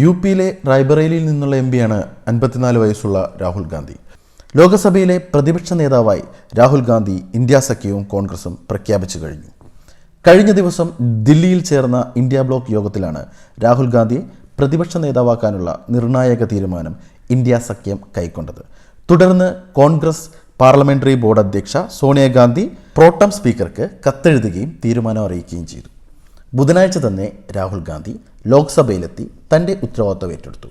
U പിയിലെ റായ്ബറേലിയിൽ നിന്നുള്ള M പിയാണ് അൻപത്തിനാല് വയസ്സുള്ള രാഹുൽ ഗാന്ധി. ലോക്സഭയിലെ പ്രതിപക്ഷ നേതാവായി രാഹുൽ ഗാന്ധി ഇന്ത്യ സഖ്യവും കോൺഗ്രസും പ്രഖ്യാപിച്ചു കഴിഞ്ഞു. കഴിഞ്ഞ ദിവസം ദില്ലിയിൽ ചേർന്ന ഇന്ത്യ ബ്ലോക്ക് യോഗത്തിലാണ് രാഹുൽ ഗാന്ധിയെ പ്രതിപക്ഷ നേതാവാക്കാനുള്ള നിർണായക തീരുമാനം ഇന്ത്യ സഖ്യം കൈക്കൊണ്ടത്. തുടർന്ന് കോൺഗ്രസ് പാർലമെന്ററി ബോർഡ് അധ്യക്ഷ സോണിയാഗാന്ധി പ്രോട്ടം സ്പീക്കർക്ക് കത്തെഴുതുകയും തീരുമാനം അറിയിക്കുകയും ചെയ്തു. ബുധനാഴ്ച തന്നെ രാഹുൽ ഗാന്ധി ലോക്സഭയിലെത്തി തന്റെ ഉത്തരവാദിത്വം ഏറ്റെടുത്തു.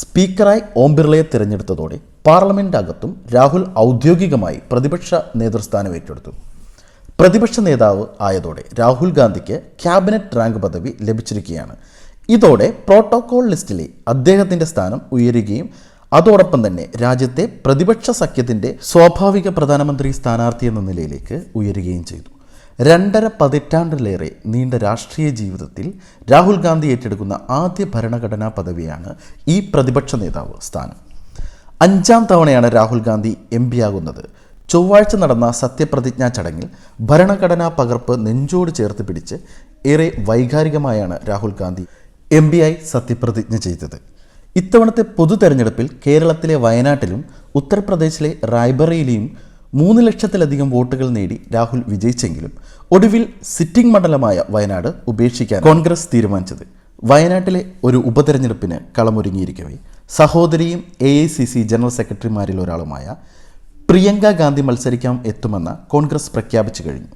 സ്പീക്കറായി ഓം ബിർളയെ തിരഞ്ഞെടുത്തതോടെ പാർലമെന്റ് അകത്തും രാഹുൽ ഔദ്യോഗികമായി പ്രതിപക്ഷ നേതൃസ്ഥാനം ഏറ്റെടുത്തു. പ്രതിപക്ഷ നേതാവ് ആയതോടെ രാഹുൽ ഗാന്ധിക്ക് ക്യാബിനറ്റ് റാങ്ക് പദവി ലഭിച്ചിരിക്കുകയാണ്. ഇതോടെ പ്രോട്ടോകോൾ ലിസ്റ്റിലെ അദ്ദേഹത്തിന്റെ സ്ഥാനം ഉയരുകയും അതോടൊപ്പം തന്നെ രാജ്യത്തെ പ്രതിപക്ഷ സഖ്യത്തിന്റെ സ്വാഭാവിക പ്രധാനമന്ത്രി സ്ഥാനാർത്ഥി എന്ന നിലയിലേക്ക് ഉയരുകയും ചെയ്തു. രണ്ടര പതിറ്റാണ്ടിലേറെ നീണ്ട രാഷ്ട്രീയ ജീവിതത്തിൽ രാഹുൽ ഗാന്ധി ഏറ്റെടുക്കുന്ന ആദ്യ ഭരണഘടനാ പദവിയാണ് ഈ പ്രതിപക്ഷ നേതാവ് സ്ഥാനം. അഞ്ചാം തവണയാണ് രാഹുൽ ഗാന്ധി എം ആകുന്നത്. ചൊവ്വാഴ്ച നടന്ന സത്യപ്രതിജ്ഞാ ചടങ്ങിൽ ഭരണഘടനാ പകർപ്പ് നെഞ്ചോട് ചേർത്ത് പിടിച്ച് ഏറെ വൈകാരികമായാണ് രാഹുൽ ഗാന്ധി എം ആയി സത്യപ്രതിജ്ഞ ചെയ്തത്. ഇത്തവണത്തെ പൊതു തെരഞ്ഞെടുപ്പിൽ കേരളത്തിലെ വയനാട്ടിലും ഉത്തർപ്രദേശിലെ റായ്ബറയിലെയും മൂന്ന് ലക്ഷത്തിലധികം വോട്ടുകൾ നേടി രാഹുൽ വിജയിച്ചെങ്കിലും ഒടുവിൽ സിറ്റിംഗ് മണ്ഡലമായ വയനാട് ഉപേക്ഷിക്കാൻ കോൺഗ്രസ് തീരുമാനിച്ചത്. വയനാട്ടിലെ ഒരു ഉപതെരഞ്ഞെടുപ്പിന് കളമൊരുങ്ങിയിരിക്കവേ. സഹോദരിയും A I C C general സെക്രട്ടറിമാരിൽ ഒരാളുമായ പ്രിയങ്ക ഗാന്ധി മത്സരിക്കാൻ എത്തുമെന്ന് കോൺഗ്രസ് പ്രഖ്യാപിച്ചു കഴിഞ്ഞു.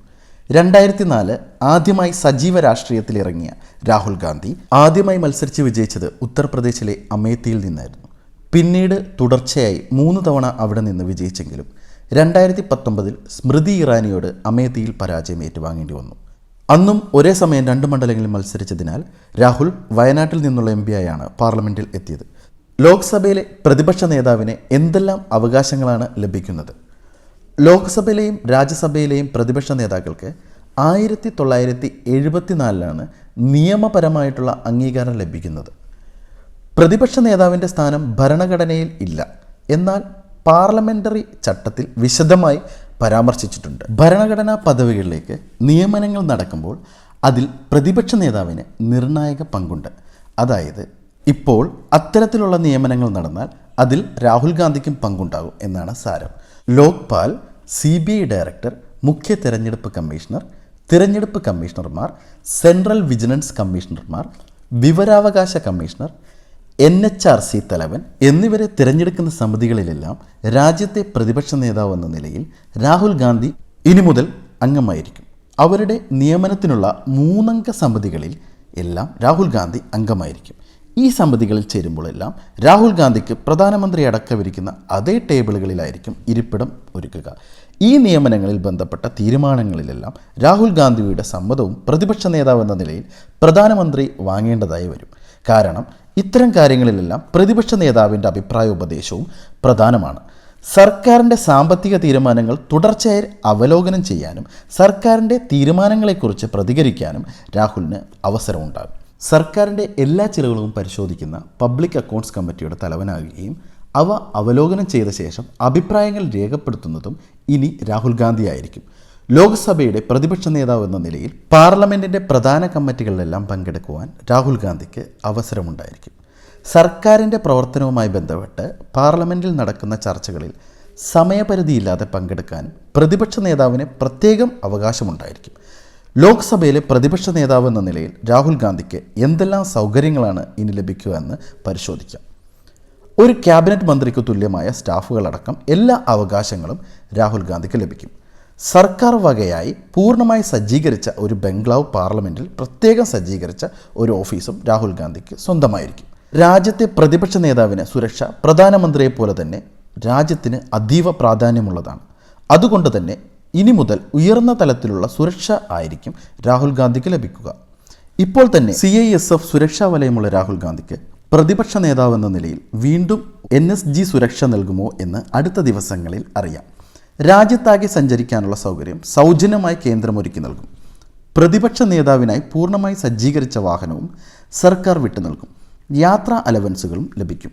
രണ്ടായിരത്തി നാല് ആദ്യമായി സജീവ രാഷ്ട്രീയത്തിൽ ഇറങ്ങിയ രാഹുൽ ഗാന്ധി ആദ്യമായി മത്സരിച്ച് വിജയിച്ചത് ഉത്തർപ്രദേശിലെ അമേത്തിയിൽ നിന്നായിരുന്നു. പിന്നീട് തുടർച്ചയായി മൂന്ന് തവണ അവിടെ നിന്ന് വിജയിച്ചെങ്കിലും രണ്ടായിരത്തി പത്തൊമ്പതിൽ സ്മൃതി ഇറാനിയോട് അമേത്തിയിൽ പരാജയം ഏറ്റുവാങ്ങേണ്ടി വന്നു. അന്നും ഒരേ സമയം രണ്ട് മണ്ഡലങ്ങളിൽ മത്സരിച്ചതിനാൽ രാഹുൽ വയനാട്ടിൽ നിന്നുള്ള എം പിയായാണ് പാർലമെന്റിൽ എത്തിയത്. ലോക്സഭയിലെ പ്രതിപക്ഷ നേതാവിന് എന്തെല്ലാം അവകാശങ്ങളാണ് ലഭിക്കുന്നത്? ലോക്സഭയിലെയും രാജ്യസഭയിലെയും പ്രതിപക്ഷ നേതാക്കൾക്ക് ആയിരത്തി തൊള്ളായിരത്തി എഴുപത്തിനാലിലാണ് നിയമപരമായിട്ടുള്ള അംഗീകാരം ലഭിക്കുന്നത്. പ്രതിപക്ഷ നേതാവിന്റെ സ്ഥാനം ഭരണഘടനയിൽ ഇല്ല. എന്നാൽ പാർലമെന്ററി ചട്ടത്തിൽ വിശദമായി പരാമർശിച്ചിട്ടുണ്ട്. ഭരണഘടനാ പദവികളിലേക്ക് നിയമനങ്ങൾ നടക്കുമ്പോൾ അതിൽ പ്രതിപക്ഷ നേതാവിന് നിർണായക പങ്കുണ്ട്. അതായത് ഇപ്പോൾ അത്തരത്തിലുള്ള നിയമനങ്ങൾ നടന്നാൽ അതിൽ രാഹുൽ ഗാന്ധിക്കും പങ്കുണ്ടാകും എന്നാണ് സാരം. Lokpal C B I director മുഖ്യ തെരഞ്ഞെടുപ്പ് കമ്മീഷണർ തിരഞ്ഞെടുപ്പ് കമ്മീഷണർമാർ സെൻട്രൽ വിജിലൻസ് കമ്മീഷണർമാർ വിവരാവകാശ commissioner N H R C തലവൻ എന്നിവരെ തിരഞ്ഞെടുക്കുന്ന സമിതികളിലെല്ലാം രാജ്യത്തെ പ്രതിപക്ഷ നേതാവ് എന്ന നിലയിൽ രാഹുൽ ഗാന്ധി ഇനി മുതൽ അംഗമായിരിക്കും. അവരുടെ നിയമനത്തിനുള്ള മൂന്നംഗ സമിതികളിൽ എല്ലാം രാഹുൽ ഗാന്ധി അംഗമായിരിക്കും. ഈ സമിതികളിൽ ചേരുമ്പോഴെല്ലാം രാഹുൽ ഗാന്ധിക്ക് പ്രധാനമന്ത്രി അടക്കമിരിക്കുന്ന അതേ ടേബിളുകളിലായിരിക്കും ഇരിപ്പിടം ഒരുക്കുക. ഈ നിയമനങ്ങളിൽ ബന്ധപ്പെട്ട തീരുമാനങ്ങളിലെല്ലാം രാഹുൽ ഗാന്ധിയുടെ സമ്മതവും പ്രതിപക്ഷ നേതാവെന്ന നിലയിൽ പ്രധാനമന്ത്രി വാങ്ങേണ്ടതായി വരും. കാരണം ഇത്തരം കാര്യങ്ങളിലെല്ലാം പ്രതിപക്ഷ നേതാവിന്റെ അഭിപ്രായ ഉപദേശവും പ്രധാനമാണ്. സർക്കാരിന്റെ സാമ്പത്തിക തീരുമാനങ്ങൾ തുടർച്ചയായി അവലോകനം ചെയ്യാനും സർക്കാരിന്റെ തീരുമാനങ്ങളെക്കുറിച്ച് പ്രതികരിക്കാനും രാഹുലിന് അവസരമുണ്ടാകും. സർക്കാരിന്റെ എല്ലാ ചിലവുകളും പരിശോധിക്കുന്ന പബ്ലിക് അക്കൗണ്ട്സ് കമ്മിറ്റിയുടെ തലവനാകുകയും അവ അവലോകനം ചെയ്ത ശേഷം അഭിപ്രായങ്ങൾ രേഖപ്പെടുത്തുന്നതും ഇനി രാഹുൽ ഗാന്ധി ആയിരിക്കും ലോക്സഭയുടെ പ്രതിപക്ഷ നേതാവ് എന്ന നിലയിൽ പാർലമെന്റിന്റെ പ്രധാന കമ്മിറ്റികളിലെല്ലാം പങ്കെടുക്കുവാൻ രാഹുൽ ഗാന്ധിക്ക് അവസരമുണ്ടായിരിക്കും. സർക്കാരിന്റെ പ്രവർത്തനവുമായി ബന്ധപ്പെട്ട് പാർലമെന്റിൽ നടക്കുന്ന ചർച്ചകളിൽ സമയപരിധിയില്ലാതെ പങ്കെടുക്കാൻ പ്രതിപക്ഷ നേതാവിന് പ്രത്യേകം അവകാശമുണ്ടായിരിക്കും. ലോക്സഭയിലെ പ്രതിപക്ഷ നേതാവ് എന്ന നിലയിൽ രാഹുൽ ഗാന്ധിക്ക് എന്തെല്ലാം സൗകര്യങ്ങളാണ് ഇനി ലഭിക്കുക എന്ന് പരിശോധിക്കാം. ഒരു ക്യാബിനറ്റ് മന്ത്രിക്ക് തുല്യമായ സ്റ്റാഫുകളടക്കം എല്ലാ അവകാശങ്ങളും രാഹുൽ ഗാന്ധിക്ക് ലഭിക്കും. സർക്കാർ വകയായി പൂർണമായി സജ്ജീകരിച്ച ഒരു ബംഗ്ലാവ് പാർലമെന്റിൽ പ്രത്യേകം സജ്ജീകരിച്ച ഒരു ഓഫീസും രാഹുൽ ഗാന്ധിക്ക് സ്വന്തമായിരിക്കും. രാജ്യത്തെ പ്രതിപക്ഷ നേതാവിന് സുരക്ഷ പ്രധാനമന്ത്രിയെ പോലെ തന്നെ രാജ്യത്തിന് അതീവ പ്രാധാന്യമുള്ളതാണ്. അതുകൊണ്ട് തന്നെ ഇനി മുതൽ ഉയർന്ന തലത്തിലുള്ള സുരക്ഷ ആയിരിക്കും രാഹുൽ ഗാന്ധിക്ക് ലഭിക്കുക. ഇപ്പോൾ തന്നെ സി ഐ എസ് എഫ് സുരക്ഷാ വലയമുള്ള രാഹുൽ ഗാന്ധിക്ക് പ്രതിപക്ഷ നേതാവെന്ന നിലയിൽ വീണ്ടും എൻ എസ് ജി സുരക്ഷ നൽകുമോ എന്ന് അടുത്ത ദിവസങ്ങളിൽ അറിയാം. രാജ്യത്താകെ സഞ്ചരിക്കാനുള്ള സൗകര്യം സൗജന്യമായി കേന്ദ്രം ഒരുക്കി നൽകും. പ്രതിപക്ഷ നേതാവിനായി പൂർണമായി സജ്ജീകരിച്ച വാഹനവും സർക്കാർ വിട്ടു നൽകും. യാത്രാ അലവൻസുകളും ലഭിക്കും.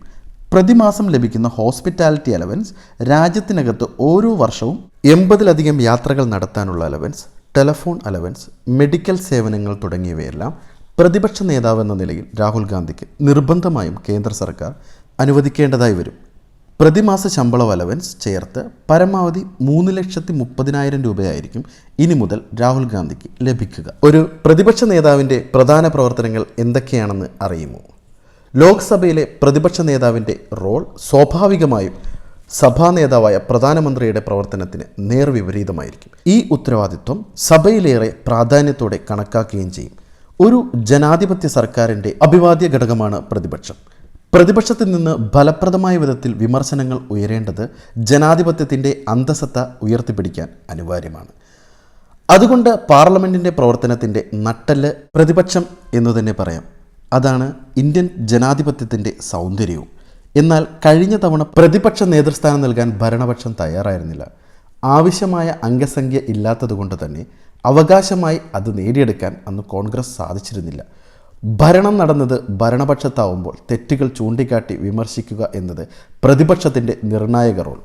പ്രതിമാസം ലഭിക്കുന്ന ഹോസ്പിറ്റാലിറ്റി അലവൻസ് രാജ്യത്തിനകത്ത് ഓരോ വർഷവും എൺപതിലധികം യാത്രകൾ നടത്താനുള്ള അലവൻസ് ടെലഫോൺ അലവൻസ് മെഡിക്കൽ സേവനങ്ങൾ തുടങ്ങിയവയെല്ലാം പ്രതിപക്ഷ നേതാവെന്ന നിലയിൽ രാഹുൽ ഗാന്ധിക്ക് നിർബന്ധമായും കേന്ദ്ര സർക്കാർ അനുവദിക്കേണ്ടതായി വരും. പ്രതിമാസ ശമ്പള അലവൻസ് ചേർത്ത് പരമാവധി മൂന്ന് ലക്ഷത്തി മുപ്പതിനായിരം രൂപയായിരിക്കും ഇനി മുതൽ രാഹുൽ ഗാന്ധിക്ക് ലഭിക്കുക. ഒരു പ്രതിപക്ഷ നേതാവിന്റെ പ്രധാന പ്രവർത്തനങ്ങൾ എന്തൊക്കെയാണെന്ന് അറിയുമോ? ലോക്സഭയിലെ പ്രതിപക്ഷ നേതാവിന്റെ റോൾ സ്വാഭാവികമായും സഭാ നേതാവായ പ്രധാനമന്ത്രിയുടെ പ്രവർത്തനത്തിന് നേർവിപരീതമായിരിക്കും. ഈ ഉത്തരവാദിത്വം സഭയിലേറെ പ്രാധാന്യത്തോടെ കണക്കാക്കുകയും ചെയ്യും. ഒരു ജനാധിപത്യ സർക്കാരിന്റെ അഭിവാദ്യ ഘടകമാണ് പ്രതിപക്ഷം. പ്രതിപക്ഷത്തിൽ നിന്ന് ഫലപ്രദമായ വിധത്തിൽ വിമർശനങ്ങൾ ഉയരേണ്ടത് ജനാധിപത്യത്തിന്റെ അന്തസത്ത ഉയർത്തിപ്പിടിക്കാൻ അനിവാര്യമാണ്. അതുകൊണ്ട് പാർലമെന്റിന്റെ പ്രവർത്തനത്തിന്റെ നട്ടൽ പ്രതിപക്ഷം എന്ന് തന്നെ പറയാം. അതാണ് ഇന്ത്യൻ ജനാധിപത്യത്തിന്റെ സൗന്ദര്യവും. എന്നാൽ കഴിഞ്ഞ തവണ പ്രതിപക്ഷ നേതൃസ്ഥാനം നൽകാൻ ഭരണപക്ഷം തയ്യാറായിരുന്നില്ല. ആവശ്യമായ അംഗസംഖ്യ ഇല്ലാത്തതുകൊണ്ട് തന്നെ അവകാശമായി അത് നേടിയെടുക്കാൻ അന്ന് കോൺഗ്രസ് സാധിച്ചിരുന്നില്ല. ഭരണം നടന്നത് ഭരണപക്ഷത്താവുമ്പോൾ തെറ്റുകൾ ചൂണ്ടിക്കാട്ടി വിമർശിക്കുക എന്നത് പ്രതിപക്ഷത്തിന്റെ നിർണായക റോൾ.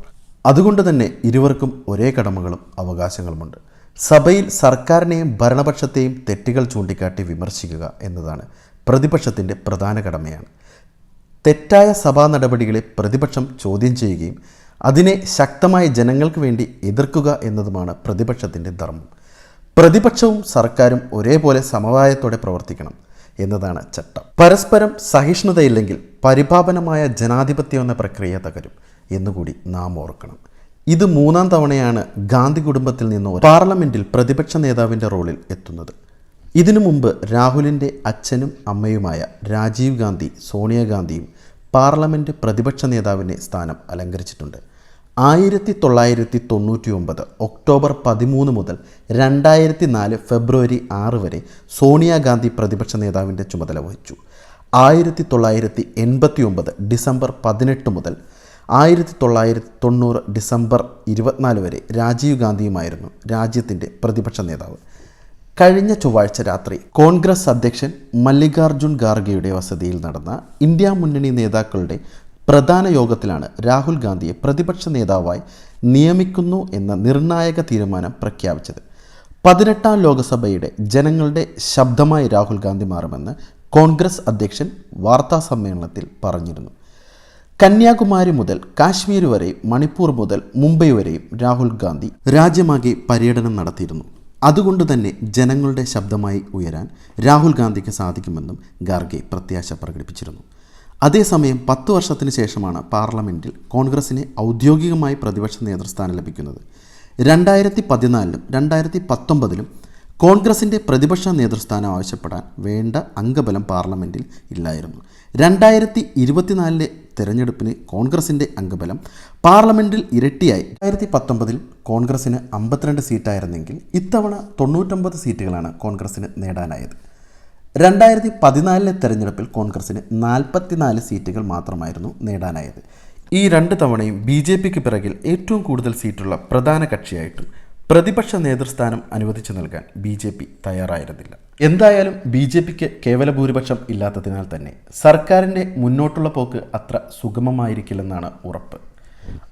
അതുകൊണ്ട് തന്നെ ഇരുവർക്കും ഒരേ കടമകളും അവകാശങ്ങളുമുണ്ട്. സഭയിൽ സർക്കാരിനെയും ഭരണപക്ഷത്തെയും തെറ്റുകൾ ചൂണ്ടിക്കാട്ടി വിമർശിക്കുക എന്നതാണ് പ്രതിപക്ഷത്തിന്റെ പ്രധാന കടമയാണ്. തെറ്റായ സഭാ നടപടികളെ പ്രതിപക്ഷം ചോദ്യം ചെയ്യുകയും അതിനെ ശക്തമായി ജനങ്ങൾക്ക് വേണ്ടി എതിർക്കുക എന്നതുമാണ് പ്രതിപക്ഷത്തിന്റെ ധർമ്മം. പ്രതിപക്ഷവും സർക്കാരും ഒരേപോലെ സമവായത്തോടെ പ്രവർത്തിക്കണം. എന്നതാണ് ചട്ടം. പരസ്പരം സഹിഷ്ണുതയില്ലെങ്കിൽ പരിപാപനമായ ജനാധിപത്യം എന്ന പ്രക്രിയ തകരും എന്നുകൂടി നാം ഓർക്കണം. ഇത് മൂന്നാം തവണയാണ് ഗാന്ധി കുടുംബത്തിൽ നിന്ന് പാർലമെന്റിൽ പ്രതിപക്ഷ നേതാവിന്റെ റോളിൽ എത്തുന്നത്. ഇതിനു മുമ്പ് രാഹുലിന്റെ അച്ഛനും അമ്മയുമായ രാജീവ് ഗാന്ധി സോണിയാഗാന്ധിയും പാർലമെന്റ് പ്രതിപക്ഷ നേതാവിന്റെ സ്ഥാനം അലങ്കരിച്ചിട്ടുണ്ട്. ആയിരത്തി തൊള്ളായിരത്തി തൊണ്ണൂറ്റി ഒമ്പത് ഒക്ടോബർ പതിമൂന്ന് മുതൽ രണ്ടായിരത്തി നാല് ഫെബ്രുവരി ആറ് വരെ സോണിയാഗാന്ധി പ്രതിപക്ഷ നേതാവിന്റെ ചുമതല വഹിച്ചു. ആയിരത്തി തൊള്ളായിരത്തി എൺപത്തി ഒമ്പത് ഡിസംബർ പതിനെട്ട് മുതൽ ആയിരത്തി തൊള്ളായിരത്തി തൊണ്ണൂറ് ഡിസംബർ ഇരുപത്തിനാല് വരെ രാജീവ് ഗാന്ധിയുമായിരുന്നു രാജ്യത്തിന്റെ പ്രതിപക്ഷ നേതാവ്. കഴിഞ്ഞ ചൊവ്വാഴ്ച രാത്രി കോൺഗ്രസ് അധ്യക്ഷൻ മല്ലികാർജുൻ ഖാർഗെയുടെ വസതിയിൽ നടന്ന ഇന്ത്യ മുന്നണി നേതാക്കളുടെ പ്രധാന യോഗത്തിലാണ് രാഹുൽ ഗാന്ധിയെ പ്രതിപക്ഷ നേതാവായി നിയമിക്കുന്നു എന്ന നിർണായക തീരുമാനം പ്രഖ്യാപിച്ചത്. പതിനെട്ടാം ലോക്സഭയുടെ ജനങ്ങളുടെ ശബ്ദമായി രാഹുൽ ഗാന്ധി മാറുമെന്ന് കോൺഗ്രസ് അധ്യക്ഷൻ വാർത്താ സമ്മേളനത്തിൽ പറഞ്ഞിരുന്നു. കന്യാകുമാരി മുതൽ കാശ്മീർ വരെയും മണിപ്പൂർ മുതൽ മുംബൈ വരെയും രാഹുൽ ഗാന്ധി രാജ്യമാകെ പര്യടനം നടത്തിയിരുന്നു. അതുകൊണ്ട് തന്നെ ജനങ്ങളുടെ ശബ്ദമായി ഉയരാൻ രാഹുൽ ഗാന്ധിക്ക് സാധിക്കുമെന്നും ഗാർഗെ പ്രത്യാശ പ്രകടിപ്പിച്ചിരുന്നു. അതേസമയം പത്ത് വർഷത്തിന് ശേഷമാണ് പാർലമെന്റിൽ കോൺഗ്രസിന് ഔദ്യോഗികമായി പ്രതിപക്ഷ നേതൃസ്ഥാനം ലഭിക്കുന്നത്. രണ്ടായിരത്തി പതിനാലിലും രണ്ടായിരത്തി പത്തൊമ്പതിലും കോൺഗ്രസിന്റെ പ്രതിപക്ഷ നേതൃസ്ഥാനം ആവശ്യപ്പെടാൻ വേണ്ട അംഗബലം പാർലമെന്റിൽ ഇല്ലായിരുന്നു. രണ്ടായിരത്തി ഇരുപത്തിനാലിലെ തെരഞ്ഞെടുപ്പിന് കോൺഗ്രസിന്റെ അംഗബലം പാർലമെന്റിൽ ഇരട്ടിയായി. രണ്ടായിരത്തി പത്തൊമ്പതിൽ കോൺഗ്രസിന് അമ്പത്തിരണ്ട് സീറ്റായിരുന്നെങ്കിൽ ഇത്തവണ തൊണ്ണൂറ്റൊമ്പത് സീറ്റുകളാണ് കോൺഗ്രസിന് നേടാനായത്. രണ്ടായിരത്തി പതിനാലിലെ തെരഞ്ഞെടുപ്പിൽ കോൺഗ്രസിന് നാൽപ്പത്തിനാല് സീറ്റുകൾ മാത്രമായിരുന്നു നേടാനായത്. ഈ രണ്ട് തവണയും ബി ജെ പിക്ക് പിറകിൽ ഏറ്റവും കൂടുതൽ സീറ്റുള്ള പ്രധാന കക്ഷിയായിട്ടും പ്രതിപക്ഷ നേതൃസ്ഥാനം അനുവദിച്ചു നൽകാൻ ബി ജെ പി തയ്യാറായിരുന്നില്ല. എന്തായാലും ബി ജെ പിക്ക് കേവല ഭൂരിപക്ഷം ഇല്ലാത്തതിനാൽ തന്നെ സർക്കാരിന്റെ മുന്നോട്ടുള്ള പോക്ക് അത്ര സുഗമമായിരിക്കില്ലെന്നാണ് ഉറപ്പ്.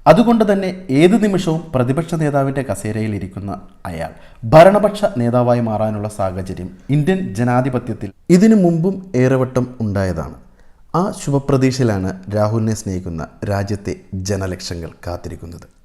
അതുകൊണ്ട് തന്നെ ഏത് നിമിഷവും പ്രതിപക്ഷ നേതാവിന്റെ കസേരയിൽ ഇരിക്കുന്ന അയാൾ ഭരണപക്ഷ നേതാവായി മാറാനുള്ള സാഹചര്യം ഇന്ത്യൻ ജനാധിപത്യത്തിൽ ഇതിനു മുമ്പും ഏറെവട്ടം ഉണ്ടായതാണ്. ആ ശുഭപ്രതീക്ഷയിലാണ് രാഹുലിനെ സ്നേഹിക്കുന്ന രാജ്യത്തെ ജനലക്ഷങ്ങൾ കാത്തിരിക്കുന്നത്.